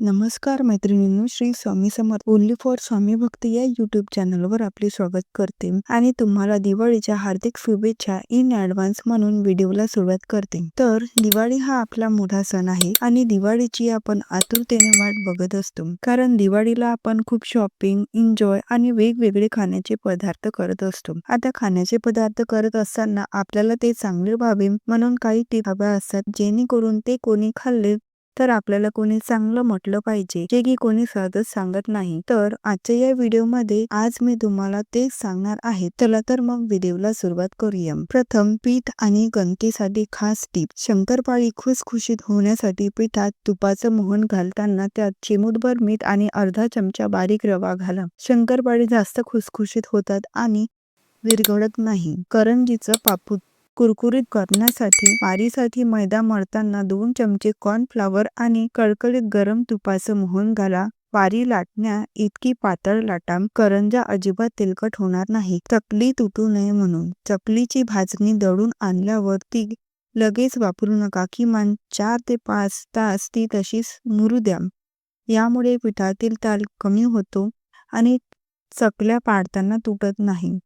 नमस्कार मैत्रिणींनो Shri Swami Samarth only for Swami Bhakti या युट्यूब चॅनलवर आपले स्वागत करते. आणि तुम्हाला दिवाळीच्या हार्दिक शुभेच्छा इन ऍडव्हान्स म्हणून व्हिडिओला सुरुवात करते. तर दिवाळी हा आपला मोठा सण आहे आणि दिवाळीची आपण आतुरतेने वाट बघत असतो. कारण दिवाळीला आपण खूप शॉपिंग एन्जॉय आणि वेगवेगळे खाण्याचे पदार्थ करत असतो. आता खाण्याचे पदार्थ करत असताना आपल्याला ते चांगले व्हावे म्हणून काही टिप हव्या असतात. जेणेकरून ते कोणी खाल्ले तर आपल्याला कोणी चांगलं म्हटलं पाहिजे जे की कोणी सहजच सांगत नाही. तर आजच्या या व्हिडिओमध्ये आज मी तुम्हाला तेच सांगणार आहे. चला तर मग व्हिडिओला सुरुवात करूया. प्रथम पीठ आणि गणकेसाठी खास टीप. शंकरपाळी खुसखुशीत होण्यासाठी पिठात तुपाचं मोहन घालताना त्यात चिमूटभर मीठ आणि अर्धा चमचा बारीक रवा घाला. शंकरपाळी जास्त खुसखुशीत होतात आणि विरघळत नाही. करंजीचं पापूत कुरकुरीत करण्यासाठी वारीसाठी मैदा मळताना दोन चमचे कॉर्नफ्लॉवर आणि कळकळीत गरम तुपाचं मोहन घाला. वारी लाटण्या इतकी पातळ लाटा करंजा अजिबात तेलकट होणार नाही. चकली तुटू नये म्हणून चकलीची भाजणी दळून आणल्यावर ती लगेच वापरू नका. किमान चार ते पाच तास ती तशीच मुरू द्या यामुळे पिठातील ताल कमी होतो आणि चकल्या पाडताना तुटत नाही.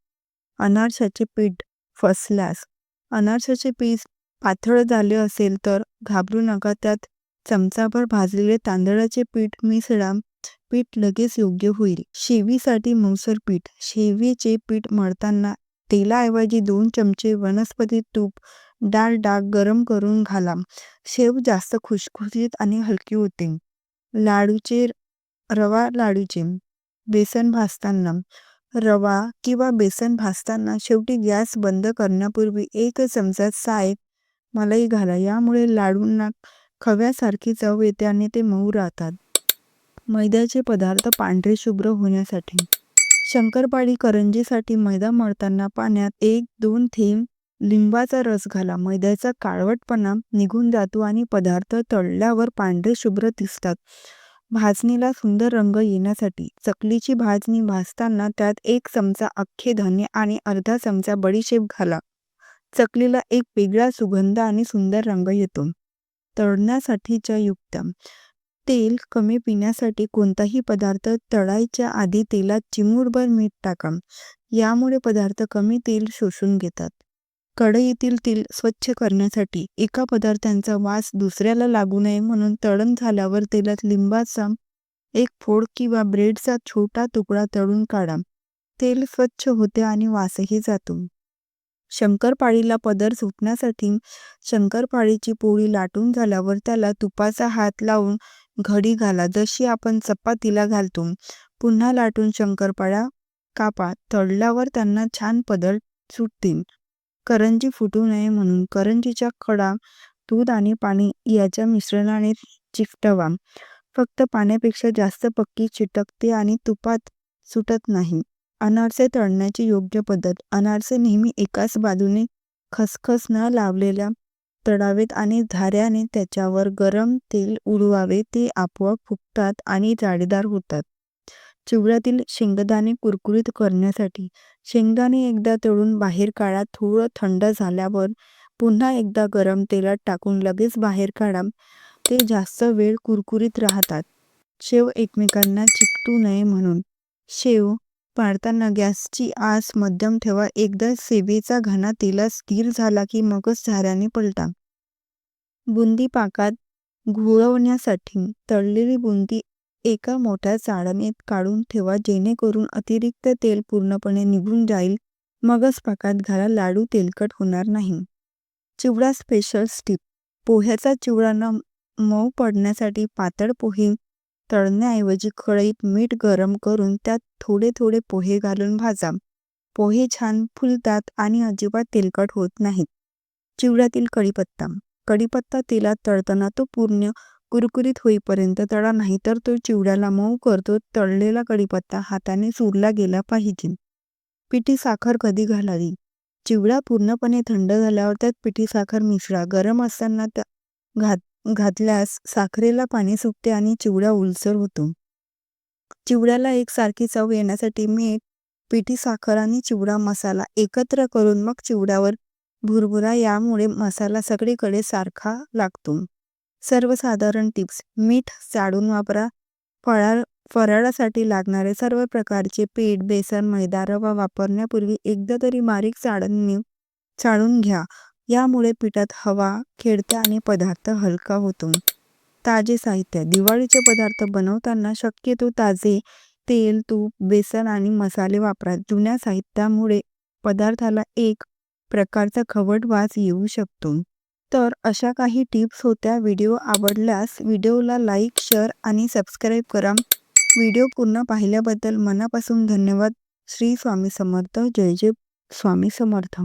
अनारसाचे पीठ फसल्यास अनारसाचे पीस पातळ झाले असेल तर घाबरू नका. त्यात चमचाभर भाजलेले तांदळाचे पीठ मिसळा पीठ लगेच योग्य होईल. शेवीसाठी मौसर पीठ. शेवीचे पीठ मळताना तेलाऐवजी दोन चमचे वनस्पती तूप डाळ डाग गरम करून घाला. शेव जास्त खुशखुशीत आणि हलकी होते. लाडूचे रवा लाडूचे. बेसन भाजताना रवा किंवा बेसन भाजताना शेवटी गॅस बंद करण्यापूर्वी एक चमचा साय मलाई घाला. यामुळे लाडूंना खव्यासारखी चव येते आणि ते मऊ राहतात. मैद्याचे पदार्थ पांढरे शुभ्र होण्यासाठी. शंकरपाळी करंजीसाठी मैदा मळताना पाण्यात एक दोन थेंब लिंबाचा रस घाला. मैद्याचा काळवटपणा निघून जातो आणि पदार्थ तळल्यावर पांढरे शुभ्र दिसतात. भाजणीला सुंदर रंग येण्यासाठी चकलीची भाजणी भाजताना त्यात एक चमचा अख्खे धने आणि अर्धा चमचा बडीशेप घाला. चकलीला एक वेगळा सुगंध आणि सुंदर रंग येतो. तळण्यासाठीच्या युक्त तेल कमी पिण्यासाठी कोणताही पदार्थ तळायच्या आधी तेलात चिमूटभर मीठ टाका. यामुळे पदार्थ कमी तेल शोषून घेतात. कढईतील तेल स्वच्छ करण्यासाठी एका पदार्थांचा वास दुसऱ्याला लागू नये म्हणून तळण झाल्यावर तेलात लिंबाचा एक फोड किंवा ब्रेडचा छोटा तुकडा तळून काढा. तेल स्वच्छ होते आणि वासही जातो. शंकरपाळीला पदर सुटण्यासाठी शंकरपाळीची पोळी लाटून झाल्यावर त्याला तुपाचा हात लावून घडी घाला. जशी आपण चपातीला घालतो पुन्हा लाटून शंकरपाळ्या कापा. तळल्यावर त्यांना छान पदर सुटतील. करंजी फुटू नये म्हणून करंजीच्या कडा दूध आणि पाणी याच्या मिश्रणाने चिकटवा. फक्त पाण्यापेक्षा जास्त पक्की चिटकते आणि तुपात सुटत नाही. अनारसे तळण्याची योग्य पद्धत. अनारसे नेहमी एकाच बाजूने खसखस न लावलेल्या तळावेत आणि झाऱ्याने त्याच्यावर गरम तेल उडवावे. ते आपोआप फुगतात आणि जाळीदार होतात. चिवड्यातील शेंगदाणे कुरकुरीत करण्यासाठी. शेंगदाणे एकदा तळून बाहेर काढा थोडं थंड झाल्यावर पुन्हा एकदा गरम तेलात टाकून लगेच बाहेर काढा. ते जास्त वेळ कुरकुरीत राहतात. शेव एकमेकांना चिकटू नये म्हणून. शेव पाडताना गॅसची आस मध्यम ठेवा. एकदा सेवेचा घना तेलात स्थिर झाला की मगच झाऱ्याने पलटा. बुंदी पाकात घोळवण्यासाठी तळलेली बुंदी एका मोठ्या चाळणीत काढून ठेवा जेणेकरून अतिरिक्त तेल पूर्णपणे निघून जाईल. मगच पाकात घाला लाडू तेलकट होणार नाही. चिवडा स्पेशल स्टिप पोह्याचा चिवडा न मऊ पडण्यासाठी पातळ पोहे तळण्याऐवजी कढईत मीठ गरम करून त्यात थोडे थोडे पोहे घालून भाजा. पोहे छान फुलतात आणि अजिबात तेलकट होत नाहीत. चिवड्यातील कढीपत्ता. कढीपत्ता तेलात तळताना तो पूर्ण कुरकुरीत होईपर्यंत तळा नाही तर तो चिवड्याला मऊ करतो. तळलेला कढीपत्ता हाताने चुरला गेला पाहिजे. पिठी साखर कधी घालावी? चिवडा पूर्णपणे थंड झाल्यावर त्यात पिठी साखर मिसळा गरम असताना त्या घात घातल्यास साखरेला पाणी सुटते आणि चिवडा उलसर होतो. चिवड्याला एकसारखी चव येण्यासाठी मीठ पिठी साखर आणि चिवडा मसाला एकत्र करून मग चिवड्यावर भुरभुरा यामुळे मसाला सगळीकडे सारखा लागतो. सर्वसाधारण टिप्स मीठ चाळून वापरा. फळा फराळासाठी लागणारे सर्व प्रकारचे पीठ बेसन मैदा रवा वापरण्यापूर्वी एकदा तरी बारीक चाळणी चाळून घ्या. यामुळे पिठात हवा खेळते आणि पदार्थ हलका होतो. ताजे साहित्य. दिवाळीचे पदार्थ बनवताना शक्यतो ताजे तेल तूप बेसन आणि मसाले वापरा. जुन्या साहित्यामुळे पदार्थाला एक प्रकारचा खवट वास येऊ शकतो. तर अशा काही टिप्स होत्या. व्हिडिओ आवडल्यास व्हिडिओला लाईक शेअर आणि सबस्क्राईब करा. व्हिडिओ पूर्ण पाहिल्याबद्दल मनापासून धन्यवाद. श्री स्वामी समर्थ. जय जय स्वामी समर्थ.